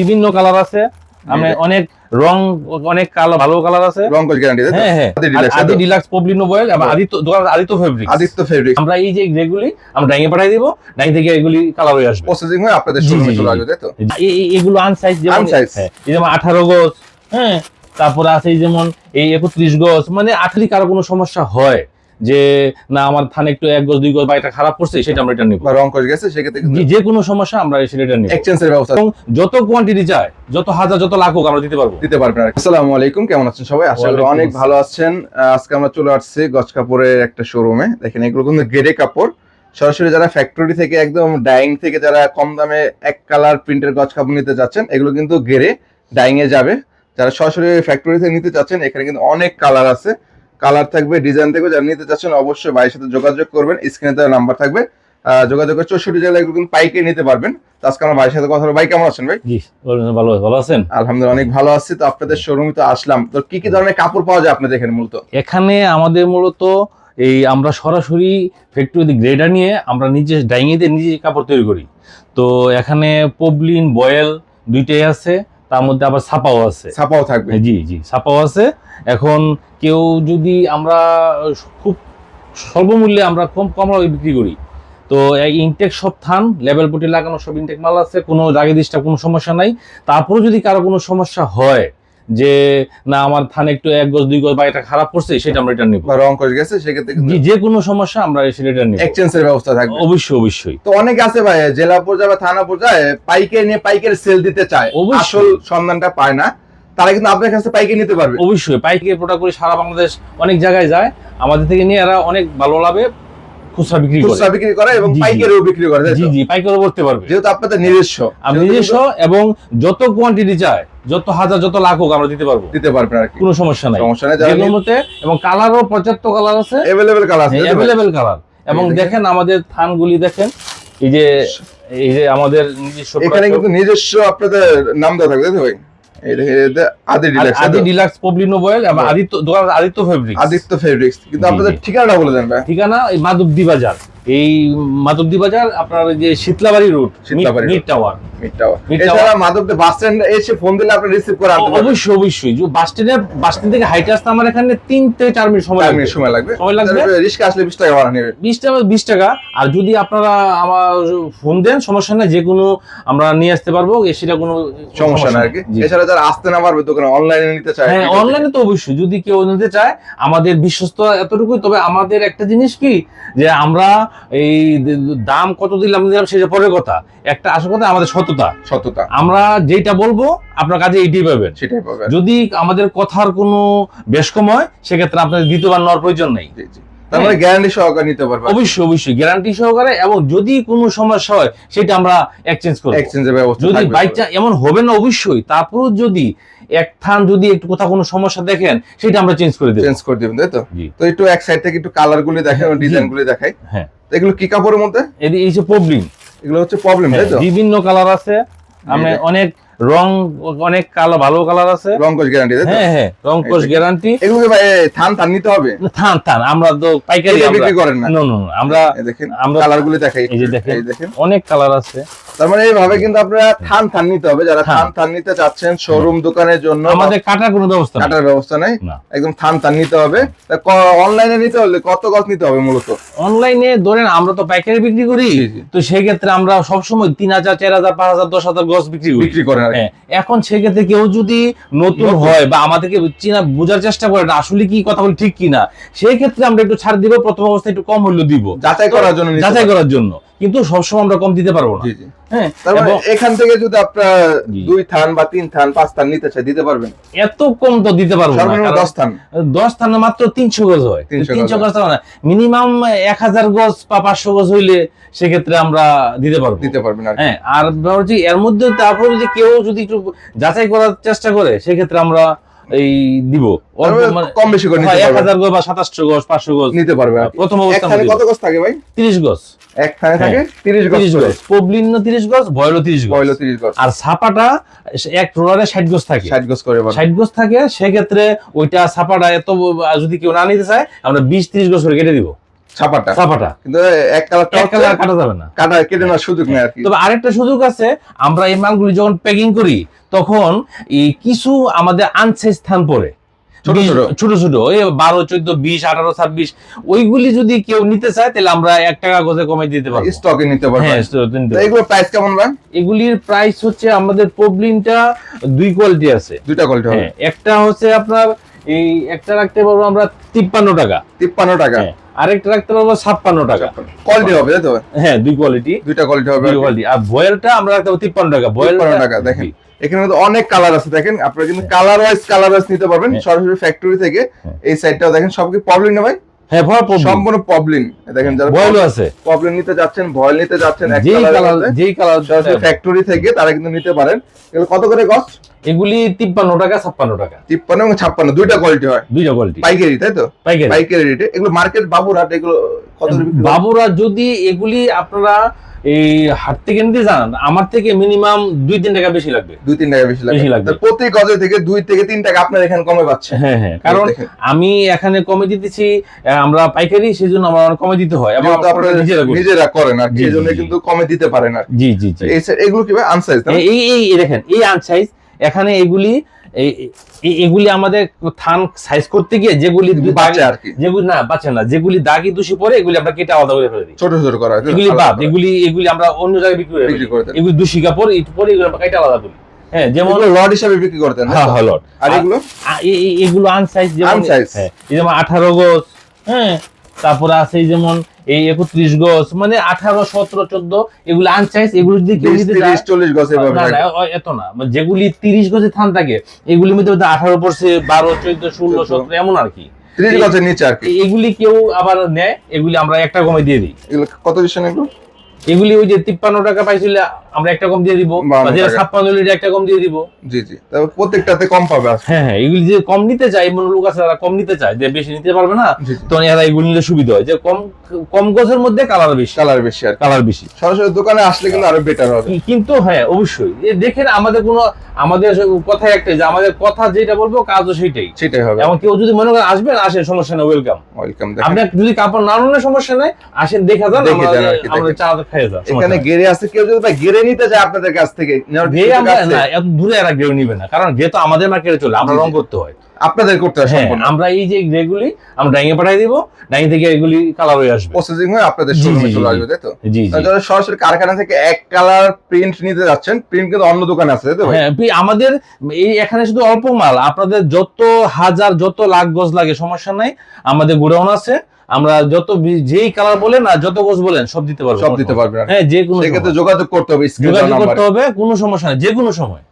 বিভিন্ন কালার আছে। জি। অনেক রং অনেক কালার ভালো কালার আছে। রং কোচ গ্যারান্টি হ্যাঁ হ্যাঁ। আদি ডিলাক্স আদি ডিলাক্স পবলিনো বয়েল এবং। আদিত্য দোকান আদিত্য ফেব্রিক আদিত্য ফেব্রিক আমরা এই যে গ্রেগুলি আমরা ডাইঙে পাঠিয়ে দিব ডাইং থেকে এগুলি কালার হয়ে আসবে। প্রসেসিং হয়ে আপনাদের শোরুমে চলে আসবে তাই তো? এগুলো আনসাইজ যেমন Unsize। হ্যাঁ, এই যেমন আঠারো গজ হ্যাঁ। তারপরে আছে যেমন এই একত্রিশ গজ মানে আঠারি কারও কোনো সমস্যা হয়। যে না আমার থানে একটু এক গজ দুই গজ বা এটা খারাপ করছে সেটা আমরা এটা নিব। বা রং কোচ গেছে সেক্ষেত্রে কিন্তু যে- কোনো সমস্যা আমরা সেটা নিব। এক্সচেঞ্জের ব্যবস্থা এবং যত কোয়ান্টিটি চায় যত হাজার যত লাখ হোক আমরা দিতে পারব। দিতে পারবেন আসসালামু আলাইকুম কেমন আছেন সবাই? আশা করি অনেক ভালো আছেন। আজকে আমরা চলে আসছি গজ কাপড়ের একটা শোরুমে দেখেন এগুলো কিন্তু গেরে কাপড়। সরাসরি যারা ফ্যাক্টরি থেকে একদম ডাইং থেকে যারা কম দামে এক কালার প্রিন্টের গজ কাপড় নিতে যাচ্ছেন এগুলো কিন্তু গেরে ডাইং এ যাবে। যারা সরাসরি ফ্যাক্টরি থেকে নিতে চাচ্ছেন এখানে কিন্তু অনেক কালার আছে। কালার থাকবে ডিজাইন থাকবে যারা নিতে চাচ্ছেন অবশ্যই ভাইয়ের সাথে যোগাযোগ করবেন স্ক্রিনে তার নাম্বার থাকবে। যোগাযোগ যোগাযোগের চৌষট্টি জেলায় কিন্তু পাইকে নিতে পারবেন। আজকে আমার ভাইয়ের সাথে কথা বলব ভাই কেমন আছেন ভাই? জি ভালো ভালো আছেন? আলহামদুলিল্লাহ অনেক ভালো আছি। তো আপনাদের শোরুমে তো আসলাম। তো কি কি ধরনের কাপড় পাওয়া যায় আপনাদের এখানে মূলত? এখানে আমাদের মূলত এই আমরা সরাসরি ফ্যাক্টরি গ্রেডার নিয়ে আমরা নিজে ডাইঙিতে নিজে কাপড় তৈরি করি। তো এখানে পবলিন বয়েল দুইটাই আছে। তার মধ্যে আবার ছাপাও আছে। ছাপাও থাকবে। জি জি ছাপাও আছে। এখন কেউ যদি আমরা খুব স্বল্প মূল্যে আমরা কম কম বিক্রি করি তো এই ইনটেক সব থান লেভেল পুটি লাগানো সব ইনটেক মাল আছে কোনো রাগে দিসটা কোনো সমস্যা নাই। তারপরেও যদি কারও কোনো সমস্যা হয় যে না আমার থানে একটু এক গজ দুই গজ বা এটা খারাপ করছে সেটা আমরা এটা নিব। রং করে গেছে সেক্ষেত্রে যে কোনো সমস্যা আমরা সেটা নিব। এক্সচেঞ্জের ব্যবস্থা থাকবে। অবশ্যই অবশ্যই। তো অনেক আছে ভাই জেলা পর্যায়ে বা থানা পর্যায়ে পাইকারি নিয়ে পাইকারি সেল দিতে চায়। অবশ্যই। আসল সন্ধানটা পায় না। তারা কিন্তু আপনার কাছে পাইকারি নিতে পারবে। অবশ্যই পাইকারি প্রোডাক্ট করে সারা বাংলাদেশ অনেক জায়গায় যায়। আমাদের থেকে নিয়ে এরা অনেক ভালো লাভে খুচরা বিক্রি করে। খুচরা বিক্রি করে এবং। পাইকারিও বিক্রি করে জি জি পাইকারও করতে পারবে। যেহেতু আপনাদের নিজস্ব। নিজস্ব এবং যত কোয়ান্টিটি চায় যত হাজার যত লাখ হোক আমরা দিতে পারব। দিতে পারবেন আর কোনো সমস্যা নাই। সমস্যা নেই যেগুলোর এবং কালারও পর্যাপ্ত কালার আছে। এভেলেবেল কালার আছে অ্যাভেলেবেল কালার এবং দেখেন। আমাদের থানগুলি দেখেন এই যে এই যে আমাদের নিজস্ব এখানে কিন্তু নিজস্ব আপনাদের নাম দেওয়া থাকবে তাই ভাই? আদি ডিলাক্স আদি ডিলাক্স পবলিনো বয়েল এবং। আদিত্য দোকান আদিত্য ফেব্রিক আদিত্য ফেব্রিক্স কিন্তু আপনাদের। ঠিকানা বলে দেন ঠিকানা মাধবদী বাজার এই মাধবদী বাজার আপনার যে Shitalabari road Shitalabari mid tower mid tower এছাড়া মাধবদে বাস স্ট্যান্ড এসে ফোন দিলে আপনি রিসিভ করে আনতে পারবেন। অবশ্যই অবশ্যই। যে বাস স্ট্যান্ডে বাস স্ট্যান্ড থেকে হাইটে আসতে আমার এখানে তিন থেকে চার মিনিট সময় লাগবে। সময় লাগবে। সময় লাগবে। রিস্কা আসলে বিশ টাকা ভাড়া নেবে। বিশ টাকা বিশ টাকা। আর যদি আপনারা আমার ফোন দেন সমস্যা নাই যে কোনো আমরা নিয়ে আসতে পারব সেটা কোনো সমস্যা না আর কি। এছাড়া যারা আসতে না পারবে দোকানে অনলাইনে নিতে চায় হ্যাঁ অনলাইনে তো অবশ্যই। যদি কেউ নিতে চায় আমাদের বিশ্বস্ত এতটুকুই। তবে আমাদের একটা জিনিস কি যে আমরা এই দাম কত দিলাম দিলাম সেটা পরের কথা। একটা আসল কথা আমাদের সততা। সততা। আমরা যেটা বলব আপনার কাছে এইটাই পাবেন। সেটাই পাবে যদি আমাদের কথার কোনো বেশ কম হয় সেক্ষেত্রে আপনাদের দ্বিতীয়বার নেওয়ার প্রয়োজন নেই। তারপরে গ্যারান্টি সহকারে নিতে পারবে অবশ্যই অবশ্যই। গ্যারান্টি সহকারে এবং যদি কোনো সমস্যা হয় সেটা আমরা এক্সচেঞ্জ করব। এক্সচেঞ্জের ব্যবস্থা যদি থাকবে। বাই এমন হবে না অবশ্যই। তারপরও যদি এক থান যদি একটু কোথাও কোনো সমস্যা দেখেন সেটা আমরা চেঞ্জ করে দেবো। চেঞ্জ করে দিবেন তাই তো? তো একটু এক সাইড থেকে একটু কালার গুলি দেখেন ডিজাইন গুলি দেখাই। হ্যাঁ। এগুলো কি কাপড়ের মধ্যে? এই যে প্রবলেম। এগুলো হচ্ছে প্রবলেম তাই তো? বিভিন্ন কালার আছে। আমরা অনেক রং অনেক কালার ভালো কালার আছে। রং গ্যারান্টি হ্যাঁ হ্যাঁ রং গ্যারান্টি এগুলো ভাই থান থান নিতে হবে? থান থান আমরা তো পাইকারি বিক্রি করেন না। No, no, আমরা দেখেন আমরা- কালার গুলি দেখাই এই যে দেখেন। এই দেখেন। অনেক কালার আছে। তার মানে এইভাবে কিন্তু আপনারা থান থান নিতে হবে। যারা থান। থান নিতে চাচ্ছেন শোরুম দোকানের জন্য আমাদের কাটার কোনো ব্যবস্থা। কাটার ব্যবস্থা নাই। না। একদম থান থান নিতে হবে। অনলাইনে নিতে হলে কত গজ নিতে হবে মূলত? অনলাইনে ধরেন আমরা তো পাইকারি বিক্রি করি। তো সেই ক্ষেত্রে আমরা সবসময় তিন হাজার চার হাজার পাঁচ হাজার দশ হাজার গজ বিক্রি করি। বিক্রি করেন এখন সেক্ষেত্রে কেউ যদি নতুন। হয় বা আমাদেরকে চিনা বোঝার চেষ্টা করে না আসলে কি কথা বলি ঠিক কিনা সেই ক্ষেত্রে আমরা একটু ছাড় দিব প্রথম অবস্থায় একটু কম হলেও দিব। যাচাই করার জন্য যাচাই করার জন্য। কিন্তু সবসময় আমরা কম দিতে পারব না। হ্যাঁ মানে এখান থেকে যদি আপনার দুই থান বা তিন থান পাঁচ থান নিতে চাই দিতে পারবেন? এত কম তো দিতে পারব না দশ থান। দশ থানা মাত্র তিনশো গজ হয়। তিনশো গজ না। মিনিমাম এক হাজার গজ বা পাঁচশো গজ হইলে সেক্ষেত্রে আমরা দিতে পারব। দিতে পারবেন। হ্যাঁ আর হচ্ছে এর মধ্যে তারপর যদি কেউ যদি একটু যাচাই করার চেষ্টা করে সেক্ষেত্রে আমরা এই দিব। মানে কম বেশি করে নিতে এক হাজার গজ বা সাতাশশো গজ পাঁচশো গজ। নিতে পারবে প্রথম অবস্থা কত গজ থাকে ভাই? তিরিশ গজ। এক থানে থাকে হ্যাঁ, তিরিশ গজ তিরিশ করে। গজ পবলিন তিরিশ গজ ভয়লো তিরিশ গজ। পয়লো তিরিশ গজ। আর ছাপাটা এক রোলারে ষাট গজ থাকে। ষাট গজ করে এবার। ষাট গজ থাকে সেক্ষেত্রে ওইটা ছাপাটা এত যদি কেউ না নিতে চায় আমরা বিশ তিরিশ গজ করে কেটে দিব। ছাপাটা? ছাপাটা। কিন্তু এক কালারটা এক কালার কাটা যাবে না। কাটা কেটে নেওয়ার সুযোগ নেই আর কি। তবে আরেকটা সুযোগ আছে আমরা এই মালগুলি যখন প্যাকিং করি তখন এই কিছু আমাদের আনসাইজ স্থান পড়ে। ছোট ছোট। ওই বারো চোদ্দ বিশ আঠারো ছাব্বিশ ওইগুলি যদি কেউ নিতে চায় তাহলে আমরা এক টাকা করে কমে দিতে পারব। স্টকে নিতে হ্যাঁ নিতে পারব। এগুলোর প্রাইস কেমন ভাই এগুলির প্রাইস হচ্ছে আমাদের পবলিনটা দুই কোয়ালিটি আছে। দুইটা কোয়ালিটি হ্যাঁ একটা হচ্ছে আপনার এই একটা রাখতে পারব আমরা তিপ্পান্ন টাকা। তিপ্পান্ন টাকা। হ্যাঁ আরেকটা রাখতে পারব ছাপ্পান্ন টাকা। কোয়ালিটি হবে তাই তো? হ্যাঁ দুই কোয়ালিটি দুইটা কোয়ালিটি হবে দুই কোয়ালিটি আর বয়েলটা আমরা রাখতে পারব তিপ্পান্ন টাকা। বয়েল টাকা দেখেন। এখানে কিন্তু অনেক কালার আছে দেখেন। আপনারা কিন্তু কালার ওয়াইজ কালার ওয়াইজ নিতে পারবেন হ্যাঁ। সরাসরি ফ্যাক্টরি থেকে। হ্যাঁ। এই সাইডটাও দেখেন প্রবলেম না ভাই? হ্যাঁ ভয় সম্পূর্ণ দেখেন যারা বয়েলও আছে। নিতে যাচ্ছেন ভয়েল নিতে যাচ্ছেন এক যেই কালার যেই কালার ফ্যাক্টরি থেকে তারা কিন্তু নিতে পারেন। এগুলো কত করে কস্ট এগুলি তিপ্পান্ন টাকা ছাপ্পান্ন টাকা। তিপ্পান্ন এবং ছাপ্পান্ন দুইটা কোয়ালিটি হয়। দুইটা কোয়ালিটি পাইকারি তাই তো? পাইকারি। পাইকারি রেটে এগুলো মার্কেট বাবুরহাট এগুলো কত? বাবুরা যদি এগুলি আপনারা এই হাট থেকে নিতে যান আমার থেকে মিনিমাম দুই তিন টাকা বেশি লাগবে। দুই তিন টাকা বেশি বেশি লাগবে। প্রতি গজে থেকে দুই থেকে তিন টাকা আপনার এখানে কমে পাচ্ছে। হ্যাঁ হ্যাঁ। কারণ আমি এখানে কমে দিতেছি আমরা পাইকারি সেই জন্য আমার কমে দিতে হয়। এবং আপনারা নিজেরা করেন। আর কি এই জন্য। কিন্তু কমে দিতে পারেন আর জি জি জি। এগুলো কি ভাই আনসাইজ এই এই দেখেন এই আনসাইজ এখানে এগুলি এগুলি আমাদের থান সাইজ করতে গিয়ে যেগুলি দু- আর কি। যেগুলি না বাচ্চা না। যেগুলি দাগি দোষী পরে এগুলি আমরা কেটে আলাদা করে ফেলে দিই। ছোট ছোট করা এগুলি বাদ এগুলি এগুলি আমরা অন্য জায়গায় বিক্রি করে। এগুলি দোষী কাপড় একটু পরে এগুলো আমরা কেটে আলাদা করি। হ্যাঁ যেমন হিসাবে বিক্রি করতেন হ্যাঁ হ্যাঁ লট আর এগুলো? আনসাইজ যেমন। হ্যাঁ যেমন আঠারো গজ হ্যাঁ তারপরে আছে যেমন এই একত্রিশ গজ মানে আঠারো সতেরো চোদ্দ এগুলো আনসাইজ এগুলো যদি কেউ চল্লিশ গজ এত না। মানে যেগুলি তিরিশ গজে থান থাকে এগুলির মধ্যে আঠারো পড়ছে বারো চোদ্দ ষোলো। সতেরো এমন আর কি। ত্রিশ গজের নিচে আর কি। এগুলি কেউ আবার নেয় এগুলি আমরা একটা কমে দিয়ে দিই। এগুলো কত দিচ্ছেন এগুলো? এগুলি ওই যে তিপ্পান্ন টাকা পাইছিল আমরা একটা কম দিয়ে দিব যেটা ছাপ্পান্ন লিটার একটা কম দিয়ে দিব। জি জি। তবে প্রত্যেকটাতে কম পাবে হ্যাঁ হ্যাঁ এগুলি যে কম নিতে চাই এমন লোক আছে যারা কম নিতে চায় যে বেশি নিতে পারবে না জি এরা এগুলি নিলে সুবিধা হয়। যে কম কম গজের মধ্যে কালার বেশি। কালার বেশি আর কালার বেশি। সরাসরি দোকানে আসলে কিন্তু আরও বেটার হবে। কিন্তু হ্যাঁ অবশ্যই। এ দেখেন আমাদের কোনো আমাদের কথা একটাই যে আমাদের কথা যেটা বলব কাজও সেটাই সেটাই হবে। এমন কেউ যদি মনে করেন আসবেন আসেন সমস্যা নেই ওয়েলকাম ওয়েলকাম আপনার যদি কাপড় না আনলে সমস্যা নেই। আসেন দেখা যান আমরা চা এখানে গেরে আছে কেউ যদি ভাই গেরে নিতে চায় আপনাদের কাছ থেকে নেওয়ার আমরা না এত দূরে এরা নিবে না কারণ তো আমাদের মার্কেটে চলে আমরা। রং করতে হয়। আপনাদের করতে হয় আমরা এই যে গ্রেগুলি আমরা ডাইঙে পাঠাই দিব ডাইঙে থেকে এগুলি কালার হয়ে আসবে। প্রসেসিং হয়ে আপনাদের শোরুমে চলে আসবে তাই তো? জি জি। যারা সরাসরি কারখানা থেকে এক কালার প্রিন্ট নিতে যাচ্ছেন প্রিন্ট কিন্তু অন্য দোকানে আছে তাই তো হ্যাঁ আমাদের এই এখানে শুধু অল্প মাল আপনাদের যত হাজার যত লাখ গজ লাগে সমস্যা নাই আমাদের গোডাউন আছে আমরা যত যেই কালার বলেন আর যত গোছ বলেন সব দিতে পারব সব দিতে পারবেন হ্যাঁ যে কোনো সেক্ষেত্রে যোগাযোগ করতে হবে যোগাযোগ করতে হবে কোনো সমস্যা নেই যে কোনো সময়।